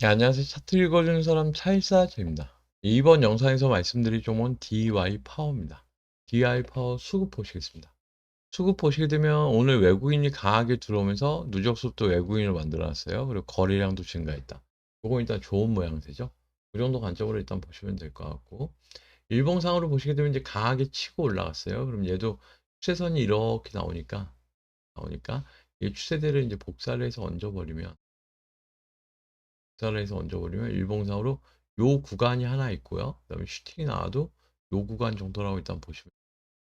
네, 안녕하세요. 차트 읽어주는 사람 차일사제입니다. 이번 영상에서 말씀드릴 종목은 DY 파워입니다. DY 파워 수급 보시겠습니다. 수급 보시게 되면 오늘 외국인이 강하게 들어오면서 누적 수도 외국인을 만들어놨어요. 그리고 거래량도 증가했다. 이거 일단 좋은 모양새죠. 그 정도 관점으로 일단 보시면 될 것 같고 일봉상으로 보시게 되면 이제 강하게 치고 올라갔어요. 그럼 얘도 추세선이 이렇게 나오니까 나오니까 이 추세대를 이제 복사를 해서 얹어버리면 해서 얹어버리면 일봉상으로 요 구간이 하나 있고요. 그 다음에 슈팅이 나와도 요 구간 정도라고 일단 보시면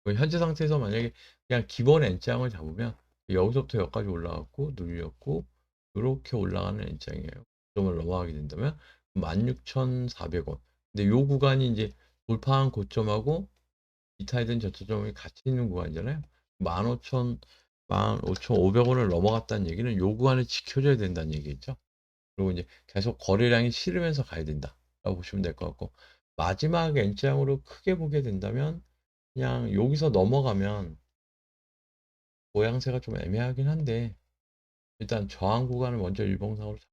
돼요. 현재 상태에서 만약에 그냥 기본 N장을 잡으면 여기서부터 여기까지 올라갔고 눌렸고 이렇게 올라가는 N장이에요. 점을 넘어가게 된다면 16,400원. 근데 요 구간이 이제 돌파한 고점하고 이탈된 저점이 같이 있는 구간이잖아요. 15,000, 15,500원을 넘어갔다는 얘기는 요 구간을 지켜줘야 된다는 얘기겠죠. 그리고 이제 계속 거래량이 실으면서 가야 된다라고 보시면 될 것 같고 마지막 N장으로 크게 보게 된다면 그냥 여기서 넘어가면 모양새가 좀 애매하긴 한데 일단 저항 구간을 먼저 일봉상으로 잡-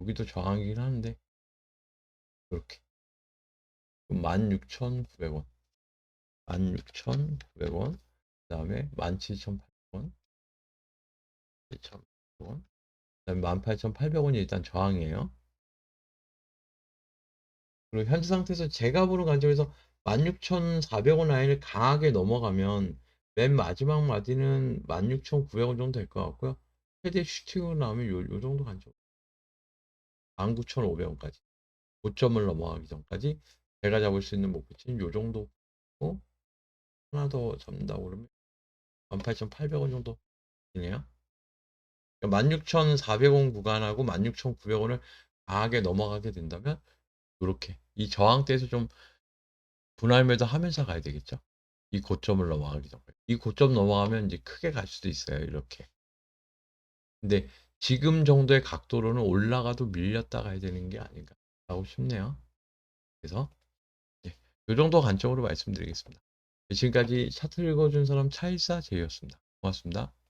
여기도 저항이긴 하는데 이렇게. 16,900원. 16,900원. 그 다음에 17,800원 7,800원 그 다음에 18,800원이 일단 저항이에요 그리고 현재 상태에서 제가 보는 관점에서 16,400원 라인을 강하게 넘어가면 맨 마지막 마디는 16,900원 정도 될 것 같고요. 최대 슈팅으로 나오면 요, 요 정도 관점. 19,500원까지. 고점을 넘어가기 전까지 제가 잡을 수 있는 목표치는 요 정도. 고 하나 더 잡는다고 그러면 18,800원 정도 되네요. 16,400원 구간하고 16,900원을 강하게 넘어가게 된다면 이렇게 이 저항대에서 좀 분할 매도 하면서 가야 되겠죠. 이 고점을 넘어가기 전에. 이 고점 넘어가면 이제 크게 갈 수도 있어요. 이렇게. 근데 지금 정도의 각도로는 올라가도 밀렸다 가야 되는 게 아닌가라고 싶네요. 그래서 이 정도 관점으로 말씀드리겠습니다. 지금까지 차트 읽어준 사람 차일사 제이였습니다. 고맙습니다.